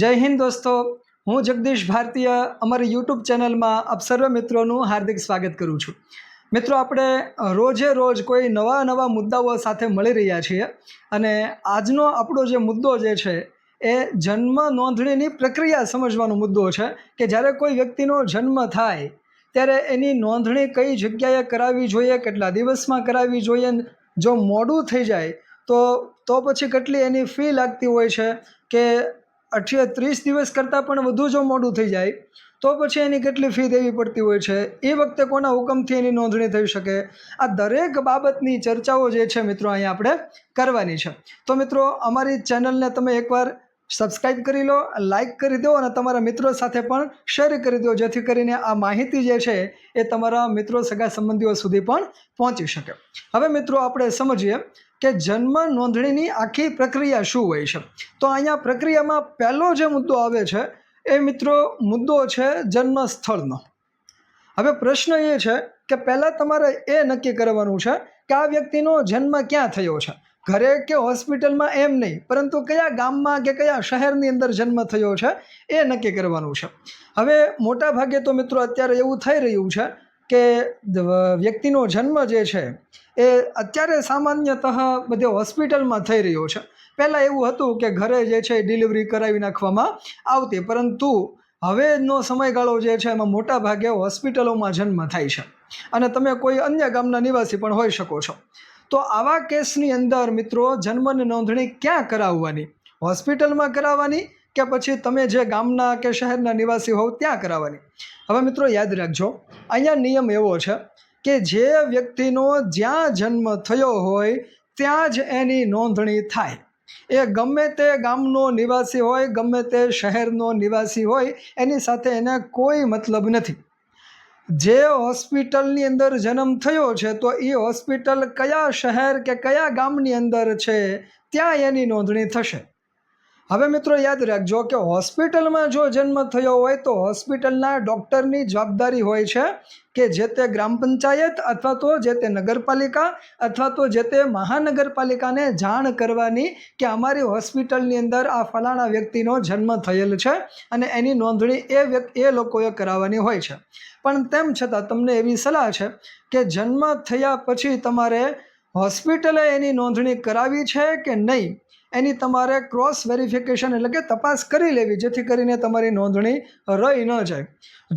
જય હિન્દ દોસ્તો. હું જગદીશ ભારતીય, અમારી યુટ્યુબ ચેનલમાં આપ સર્વ મિત્રોનું હાર્દિક સ્વાગત કરું છું. મિત્રો, આપણે રોજે રોજ કોઈ નવા નવા મુદ્દાઓ સાથે મળી રહ્યા છીએ અને આજનો આપણો જે મુદ્દો જે છે એ જન્મ નોંધણીની પ્રક્રિયા સમજવાનો મુદ્દો છે કે જ્યારે કોઈ વ્યક્તિનો જન્મ થાય ત્યારે એની નોંધણી કઈ જગ્યાએ કરાવવી જોઈએ, કેટલા દિવસમાં કરાવવી જોઈએ, જો મોડું થઈ જાય તો તો પછી કેટલી એની ફી લાગતી હોય છે કે અઠ્યા ત્રીસ દિવસ કરતાં પણ વધુ જો મોડું થઈ જાય, તો પછી એની કેટલી ફી દેવી પડતી હોય છે? એ વખતે કોના હુકમથી એની નોંધણી થઈ શકે? આ દરેક બાબતની ચર્ચાઓ જે છે મિત્રો અહીંયા આપણે કરવાની છે. તો મિત્રો, અમારી ચેનલને તમે એકવાર સબસ્ક્રાઈબ કરી લો લાઇક કરી દો અને તમારા મિત્રો સાથે પણ શેર કરી દો, જેથી કરીને આ માહિતી જે છે એ તમારા મિત્રો સગા સંબંધીઓ સુધી પણ પહોંચી શકે. હવે મિત્રો આપણે સમજીએ કે જન્મ નોંધણીની આખી પ્રક્રિયા શું હોય છે. તો અહીંયા પ્રક્રિયામાં પહેલો જે મુદ્દો આવે છે એ મિત્રો મુદ્દો છે જન્મ સ્થળનો હવે પ્રશ્ન એ છે કે પહેલાં તમારે એ નક્કી કરવાનું છે કે આ વ્યક્તિનો જન્મ ક્યાં થયો છે. ઘરે કે હોસ્પિટલમાં એમ નહીં, પરંતુ કયા ગામમાં કે કયા શહેરની અંદર જન્મ થયો છે એ નક્કી કરવાનું છે. હવે મોટા ભાગે તો મિત્રો અત્યારે એવું થઈ રહ્યું છે કે વ્યક્તિનો જન્મ જે છે એ અત્યારે સામાન્યતઃ બધે હોસ્પિટલમાં થઈ રહ્યો છે. પહેલાં એવું હતું કે ઘરે જે છે ડિલિવરી કરાવી નાખવામાં આવતી, પરંતુ હવેનો સમયગાળો જે છે એમાં મોટા ભાગે હોસ્પિટલોમાં જન્મ થાય છે. અને તમે કોઈ અન્ય ગામના નિવાસી પણ હોઈ શકો છો. તો આવા કેસની અંદર મિત્રો જન્મની નોંધણી ક્યાં કરાવવાની? હોસ્પિટલમાં કરાવવાની કે પછી તમે જે ગામના કે શહેરના નિવાસી હોવ ત્યાં કરાવવાની? હવે મિત્રો યાદ રાખજો, અહીંયા નિયમ એવો છે કે જે વ્યક્તિનો જ્યાં જન્મ થયો હોય ત્યાં જ એની નોંધણી થાય. એ ગમે તે ગામનો નિવાસી હોય, ગમે તે શહેરનો નિવાસી હોય, એની સાથે એને કોઈ મતલબ નથી. જે હોસ્પિટલની અંદર જન્મ થયો છે, તો એ હોસ્પિટલ કયા શહેર કે કયા ગામની અંદર છે, ત્યાં એની નોંધણી થશે. હવે મિત્રો યાદ રાખજો કે હોસ્પિટલમાં જો જન્મ થયો હોય તો હોસ્પિટલના ડૉક્ટરની જવાબદારી હોય છે કે જે તે ગ્રામ પંચાયત અથવા તો જે તે નગરપાલિકા અથવા તો જે તે મહાનગરપાલિકાને જાણ કરવાની કે અમારી હોસ્પિટલની અંદર આ ફલાણા વ્યક્તિનો જન્મ થયેલ છે અને એની નોંધણી એ વ્યક્તિ એ લોકોએ કરાવવાની હોય છે. પણ તેમ છતાં તમને એવી સલાહ છે કે જન્મ થયા પછી તમારે હોસ્પિટલે એની નોંધણી કરાવી છે કે નહીં? એની તમારે ક્રોસ વેરિફિકેશન એટલે કે તપાસ કરી લેવી, જેથી કરીને તમારી નોંધણી રહી ન જાય.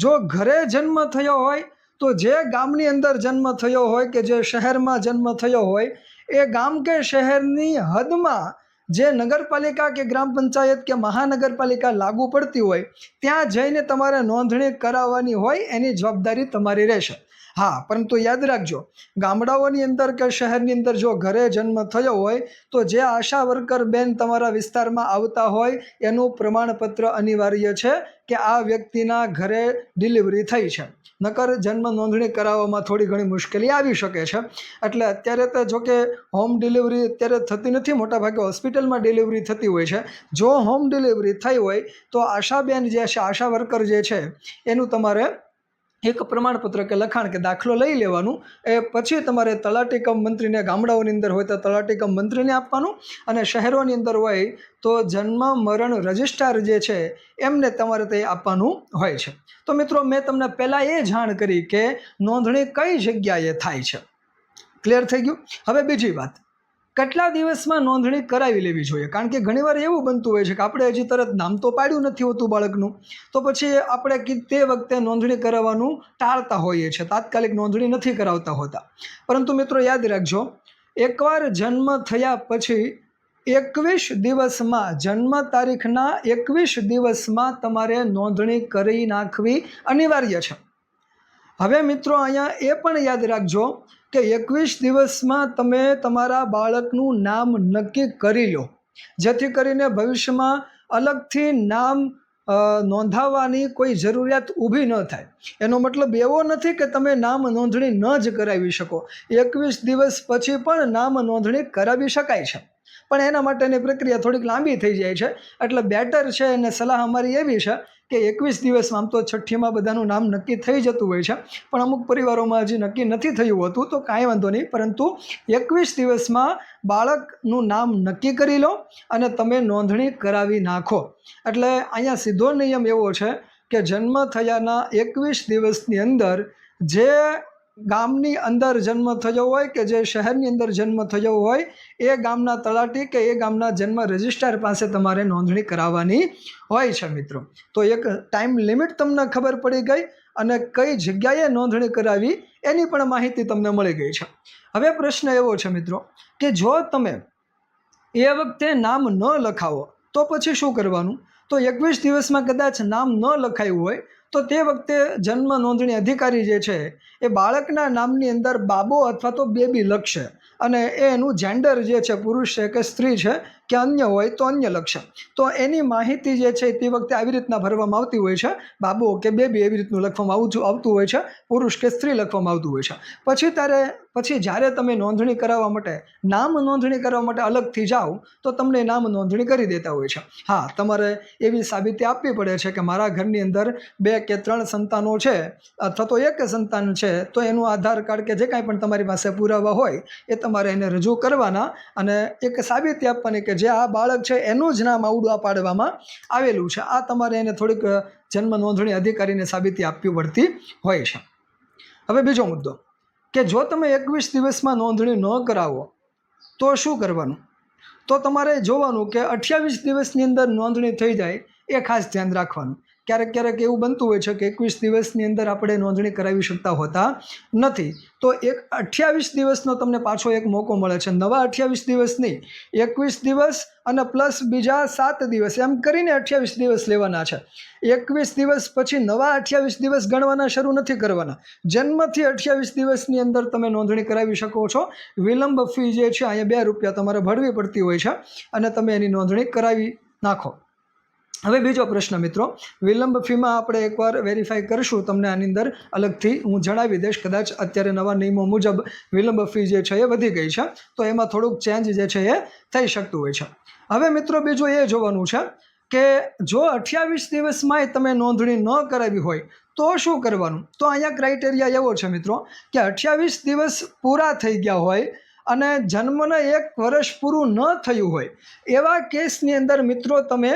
જો ઘરે જન્મ થયો હોય, તો જે ગામની અંદર જન્મ થયો હોય કે જે શહેરમાં જન્મ થયો હોય, એ ગામ કે શહેરની હદમાં જે નગરપાલિકા કે ગ્રામ પંચાયત કે મહાનગરપાલિકા લાગુ પડતી હોય, ત્યાં જઈને તમારે નોંધણી કરાવવાની હોય, એની જવાબદારી તમારી રહેશે. હા, પરંતુ યાદ રાખજો, ગામડાઓની અંદર કે શહેરની અંદર જો ઘરે જન્મ થયો હોય, તો જે આશા વર્કર બેન તમારા વિસ્તારમાં આવતા હોય, એનું પ્રમાણપત્ર અનિવાર્ય છે કે આ વ્યક્તિના ઘરે ડિલિવરી થઈ છે. નકર જન્મ નોંધણી કરાવવામાં થોડી ઘણી મુશ્કેલી આવી શકે છે. એટલે અત્યારે તો જો કે હોમ ડિલિવરી અત્યારે થતી નથી, મોટાભાગે હોસ્પિટલમાં ડિલિવરી થતી હોય છે. જો હોમ ડિલિવરી થઈ હોય, તો આશાબેન જે છે, આશા વર્કર જે છે, એનું તમારે એક પ્રમાણપત્ર કે લખાણ કે દાખલો લઈ લેવાનું. એ પછી તમારે તલાટી કમ મંત્રીને ગામડાઓની અંદર હોય તો તલાટી કમ મંત્રીને આપવાનું. અને શહેરોની અંદર હોય તો જન્મ, મરણ, રજિસ્ટ્રાર જે છે, એમને તમારે તે આપવાનું હોય છે. તો મિત્રો, મેં તમને પહેલાં એ જાણ કરી કે નોંધણી કઈ જગ્યાએ થાય છે. ક્લિયર થઈ ગયું? હવે બીજી વાત. કેટલા દિવસમાં નોંધણી કરાવી લેવી જોઈએ? કારણ કે ઘણીવાર એવું બનતું હોય છે કે આપણે હજી તરત નામ તો પાડ્યું નથી હોતું બાળકનું. તો પછી આપણે તે વખતે નોંધણી કરાવવાનું ટાળતા હોઈએ છીએ. તાત્કાલિક નોંધણી નથી કરાવતા હોતા. પરંતુ મિત્રો યાદ રાખજો, એકવાર જન્મ થયા પછી એકવીસ દિવસમાં, જન્મ તારીખના એકવીસ દિવસમાં તમારે નોંધણી કરી નાખવી અનિવાર્ય છે. હવે મિત્રો અહીંયા એ પણ યાદ રાખજો કે એકવીસ દિવસમાં તમે તમારા બાળકનું નામ નક્કી કરી લો. જેથી કરીને ભવિષ્યમાં અલગથી નામ નોંધાવવાની કોઈ જરૂરિયાત ઊભી ન થાય. એનો મતલબ એવો નથી કે તમે નામ નોંધણી ન જ કરાવી શકો. એકવીસ દિવસ પછી પણ નામ નોંધણી કરાવી શકાય છે. પણ એના માટેની પ્રક્રિયા થોડીક લાંબી થઈ જાય છે. એટલે બેટર છે અને સલાહ અમારી એવી છે કે એકવીસ દિવસમાં આમ તો છઠ્ઠીમાં બધાનું નામ નક્કી થઈ જતું હોય છે. પણ અમુક પરિવારોમાં હજી નક્કી નથી થયું હોતું, તો કાંઈ વાંધો નહીં. પરંતુ એકવીસ દિવસમાં બાળકનું નામ નક્કી કરી લો અને તમે નોંધણી કરાવી નાખો. એટલે અહીંયા સીધો નિયમ એવો છે કે જન્મ થયાના એકવીસ દિવસની અંદર જે ગામની અંદર જન્મ થયો હોય કે જે શહેરની અંદર જન્મ થયો હોય, એ ગામના તલાટી કે એ ગામના જન્મ રજિસ્ટ્રાર પાસે તમારે નોંધણી કરાવવાની હોય છે મિત્રો. તો એક ટાઈમ લિમિટ તમને ખબર પડી ગઈ અને કઈ જગ્યાએ નોંધણી કરાવી એની પણ માહિતી તમને મળી ગઈ છે. હવે પ્રશ્ન એવો છે મિત્રો કે જો તમે એ વખતે નામ ન લખાવો તો પછી શું કરવાનું? તો એકવીસ દિવસમાં કદાચ નામ ન લખાયું હોય તો તે વખતે જન્મ નોંધણી અધિકારી જે છે, એ બાળકના નામની અંદર બાબો અથવા તો બેબી લખશે. અને એનું જેન્ડર જે છે, પુરુષ છે કે સ્ત્રી છે કે અન્ય હોય તો અન્ય લખશે તો એની માહિતી જે છે તે વખતે આવી રીતના ભરવામાં આવતી હોય છે. બાબો કે બેબી એવી રીતનું લખવામાં આવતું આવતું હોય છે. પુરુષ કે સ્ત્રી લખવામાં આવતું હોય છે. પછી ત્યારે, પછી જ્યારે તમે નોંધણી કરાવવા માટે, નામ નોંધણી કરવા માટે અલગથી જાઓ, તો તમને નામ નોંધણી કરી દેતા હોય છે. હા, તમારે એવી સાબિતી આપવી પડે છે કે મારા ઘરની અંદર બે કે ત્રણ સંતાનો છે, અથવા તો એક સંતાન છે, તો એનું આધાર કાર્ડ કે જે કાંઈ પણ તમારી પાસે પુરાવા હોય, એ તમારે એને રજૂ કરવાના અને એક સાબિતી આપવાની કે જે આ બાળક છે, એનું જ નામ આવડું પાડવામાં આવેલું છે. આ તમારે એને થોડીક જન્મ નોંધણી અધિકારીને સાબિતી આપવી પડતી હોય છે. હવે બીજો મુદ્દો કે જો તમે એકવીસ દિવસમાં નોંધણી ન કરાવો, તો શું કરવાનું? તો તમારે જોવાનું કે અઠ્યાવીસ દિવસની અંદર નોંધણી થઈ જાય, એ ખાસ ધ્યાન રાખવાનું. ક્યારેક ક્યારેક એવું બનતું હોય છે કે એકવીસ દિવસની અંદર આપણે નોંધણી કરાવી શકતા હોતા નથી. તો એક અઠ્યાવીસ દિવસનો તમને પાછો એક મોકો મળે છે. નવા અઠ્યાવીસ દિવસ નહીં, એકવીસ દિવસ અને પ્લસ બીજા સાત દિવસ, એમ કરીને અઠ્યાવીસ દિવસ લેવાના છે. એકવીસ દિવસ પછી નવા અઠ્યાવીસ દિવસ ગણવાના શરૂ નથી કરવાના. જન્મથી અઠ્યાવીસ દિવસની અંદર તમે નોંધણી કરાવી શકો છો. વિલંબ ફી જે છે, અહીંયા બે રૂપિયા તમારે ભરવી પડતી હોય છે અને તમે એની નોંધણી કરાવી નાખો. હવે બીજો પ્રશ્ન મિત્રો, વિલંબ ફીમાં આપણે એકવાર વેરીફાઈ કરીશું તમને આની અંદર અલગથી. હું જણાવી દઈશ, કદાચ અત્યારે નવા નિયમો મુજબ વિલંબ ફી જે છે એ વધી ગઈ છે, તો એમાં થોડુંક ચેન્જ જે છે એ થઈ શકતું હોય છે. હવે મિત્રો બીજું એ જોવાનું છે કે જો અઠ્યાવીસ દિવસમાંય તમે નોંધણી ન કરાવી હોય, તો શું કરવાનું? તો અહીંયા ક્રાઇટેરિયા એવો છે મિત્રો કે અઠ્યાવીસ દિવસ પૂરા થઈ ગયા હોય અને જન્મને એક વર્ષ પૂરું ન થયું હોય, એવા કેસની અંદર મિત્રો તમે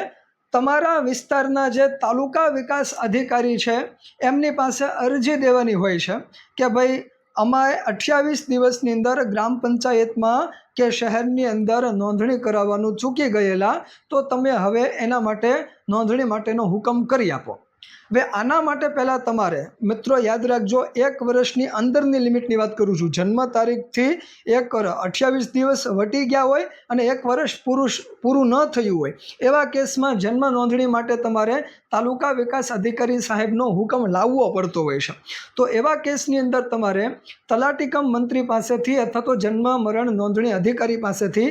તમારા વિસ્તારના જે તાલુકા વિકાસ અધિકારી છે, એમની પાસે અરજી દેવાની હોય છે કે ભાઈ અમારે અઠ્યાવીસ દિવસની અંદર ગ્રામ પંચાયતમાં કે શહેરની અંદર નોંધણી કરાવવાનું ચૂકી ગયેલા, તો તમે હવે એના માટે નોંધણી માટેનો હુકમ કરી આપો. હવે આના માટે પહેલાં તમારે, મિત્રો યાદ રાખજો, એક વર્ષની અંદરની લિમિટની વાત કરું છું. જન્મ તારીખથી એક અઠ્યાવીસ દિવસ વટી ગયા હોય અને એક વર્ષ પુરુષ, પૂરું ન થયું હોય. એવા કેસમાં જન્મ નોંધણી માટે તમારે તાલુકા વિકાસ અધિકારી સાહેબનો હુકમ લાવવો પડતો હોય છે. તો એવા કેસની અંદર તમારે તલાટીકમ મંત્રી પાસેથી અથવા તો જન્મ મરણ નોંધણી અધિકારી પાસેથી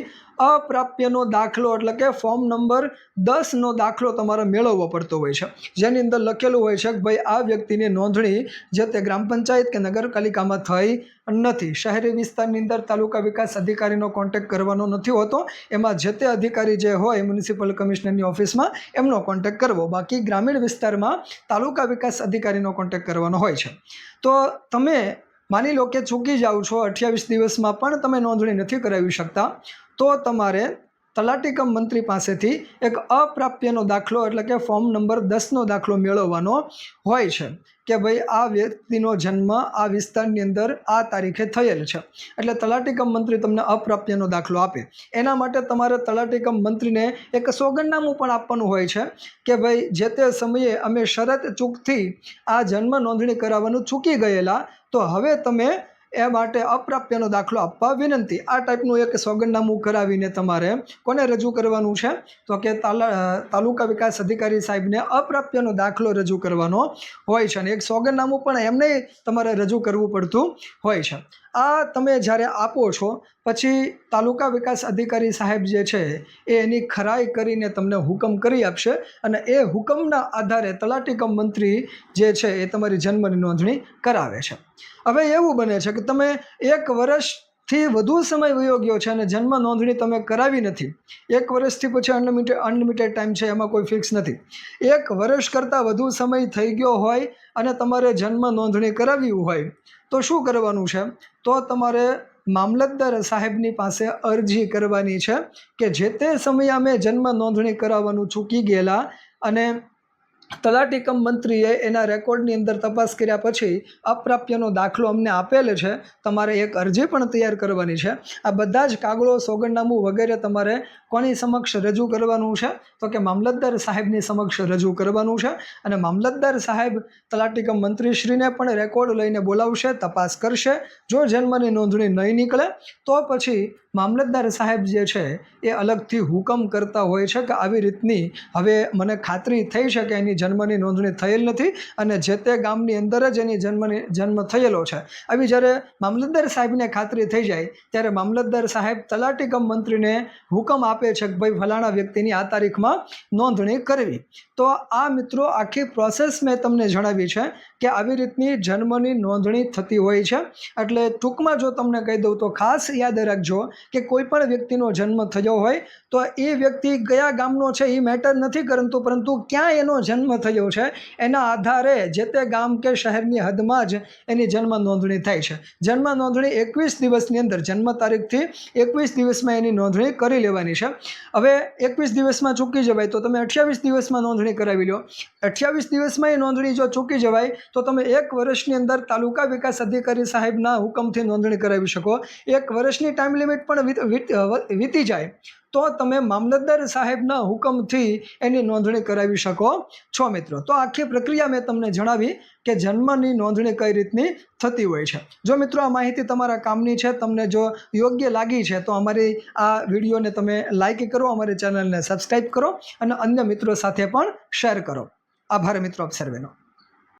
અપ્રાપ્યનો દાખલો એટલે કે ફોર્મ નંબર દસનો દાખલો તમારે મેળવવો પડતો હોય છે. જેની અંદર લખેલું હોય છે કે ભાઈ આ વ્યક્તિની નોંધણી જે તે ગ્રામ પંચાયત કે નગરપાલિકામાં થઈ નથી. શહેરી વિસ્તારની અંદર તાલુકા વિકાસ અધિકારીનો કોન્ટેક કરવાનો નથી હોતો. એમાં જે તે અધિકારી જે હોય મ્યુનિસિપલ કમિશનરની ઓફિસમાં એમનો કોન્ટેક કરવો. બાકી ગ્રામીણ વિસ્તારમાં તાલુકા વિકાસ અધિકારીનો કોન્ટેક્ટ કરવાનો હોય છે. તો તમે માની લો કે ચૂકી જાઓ છો અઠ્યાવીસ દિવસમાં પણ તમે નોંધણી નથી કરાવી શકતા, તો તમારે તલાટીકમ મંત્રી પાસેથી એક અપ્રાપ્યનો દાખલો એટલે કે ફોર્મ નંબર દસનો દાખલો મેળવવાનો હોય છે કે ભાઈ આ વ્યક્તિનો જન્મ આ વિસ્તારની અંદર આ તારીખે થયેલ છે. એટલે તલાટીકમ મંત્રી તમને અપ્રાપ્યનો દાખલો આપે. એના માટે તમારે તલાટીકમ મંત્રીને એક સોગંદનામું પણ આપવાનું હોય છે કે ભાઈ જે તે સમયે અમે શરત ચૂકથી આ જન્મ નોંધણી કરાવવાનું ચૂકી ગયેલા, તો હવે તમે એ માટે અપ્રાપ્યનો દાખલો આપવા વિનંતી. આ ટાઈપનું એક સોગંદનામું કરાવીને તમારે કોને રજૂ કરવાનું છે? તો કે તાલા તાલુકા વિકાસ અધિકારી સાહેબને અપ્રાપ્યનો દાખલો રજૂ કરવાનો હોય છે. અને એક સોગંદનામું પણ એમને તમારે રજૂ કરવું પડતું હોય છે. આ તમે જ્યારે આપો છો, પછી તાલુકા વિકાસ અધિકારી સાહેબ જે છે, એ એની ખરાઈ કરીને તમને હુકમ કરી આપશે અને એ હુકમના આધારે તલાટીકમ મંત્રી જે છે, એ તમારી જન્મની નોંધણી કરાવે છે. હવે એવું બને છે કે તમે એક વર્ષથી વધુ સમય વયો ગયો છે અને જન્મ નોંધણી તમે કરાવી નથી. એક વર્ષથી પછી અનલિમિટેડ અનલિમિટેડ ટાઈમ છે, એમાં કોઈ ફિક્સ નથી. એક વર્ષ કરતાં વધુ સમય થઈ ગયો હોય અને તમારે જન્મ નોંધણી કરાવવી હોય તો શું કરવાનું છે? તો તમારે મામલતદાર સાહેબની પાસે અરજી કરવાની છે કે જે તે સમયે અમે જન્મ નોંધણી કરાવવાનું ચૂકી ગયેલા અને તલાટી કમ મંત્રીએ એના રેકોર્ડની અંદર તપાસ કર્યા પછી અપ્રાપ્યનો દાખલો અમને આપેલ છે. તમારે એક અરજી પણ તૈયાર કરવાની છે. આ બધા જ કાગળો, સોગંદનામું વગેરે તમારે કોની સમક્ષ રજૂ કરવાનું છે? તો કે મામલતદાર સાહેબની સમક્ષ રજૂ કરવાનું છે અને મામલતદાર સાહેબ તલાટીકમ મંત્રીશ્રીને પણ રેકોર્ડ લઈને બોલાવશે, તપાસ કરશે. જો જન્મની નોંધણી નહીં નીકળે, તો પછી મામલતદાર સાહેબ જે છે, એ અલગથી હુકમ કરતા હોય છે કે આવી રીતની હવે મને ખાતરી થઈ છે કે એની જન્મની નોંધણી થયેલ નથી અને જે તે ગામની અંદર જ એની જન્મની, જન્મ થયેલો છે. આવી જ્યારે મામલતદાર સાહેબને ખાતરી થઈ જાય, ત્યારે મામલતદાર સાહેબ તલાટી કમ મંત્રીને હુકમ આપે છે કે ભાઈ ફલાણા વ્યક્તિની આ તારીખમાં નોંધણી કરવી. તો આ મિત્રો આખી પ્રોસેસ મેં તમને જણાવી છે કે આવી રીતની જન્મની નોંધણી થતી હોય છે. એટલે ટૂંકમાં જો તમને કહી દઉં તો ખાસ યાદ રાખજો કે કોઈ પણ વ્યક્તિનો જન્મ થયો હોય, તો એ વ્યક્તિ કયા ગામનો છે, એ મેટર નથી કરતું, પરંતુ ક્યાં એનો જન્મ થયો છે, એના આધારે જે તે ગામ કે શહેરની હદમાં જ એની જન્મ નોંધણી થાય છે. જન્મ નોંધણી એકવીસ દિવસની અંદર, જન્મ તારીખથી એકવીસ દિવસમાં એની નોંધણી કરી લેવાની છે. હવે એકવીસ દિવસમાં ચૂકી જવાય, તો તમે અઠ્યાવીસ દિવસમાં નોંધણી કરાવી લો. અઠ્યાવીસ દિવસમાં એ નોંધણી જો ચૂકી જવાય, તો તમે એક વર્ષની અંદર તાલુકા વિકાસ અધિકારી સાહેબના હુકમથી નોંધણી કરાવી શકો. એક વર્ષની ટાઈમ લિમિટ પણ વીત- જાય. તો તમે મામલતદાર સાહેબના હુકમથી એની નોંધણી કરાવી શકો છો મિત્રો. તો આખી પ્રક્રિયા મેં તમને જણાવી કે જન્મની નોંધણી કઈ રીતની થતી હોય છે. જો મિત્રો આ માહિતી તમારા કામની છે, તમને જો યોગ્ય લાગી છે, તો અમારી આ વિડીયોને તમે લાઇક કરો, અમારી ચેનલને સબસ્ક્રાઈબ કરો અને અન્ય મિત્રો સાથે પણ શેર કરો. આભાર મિત્રો આપ સર્વેનો.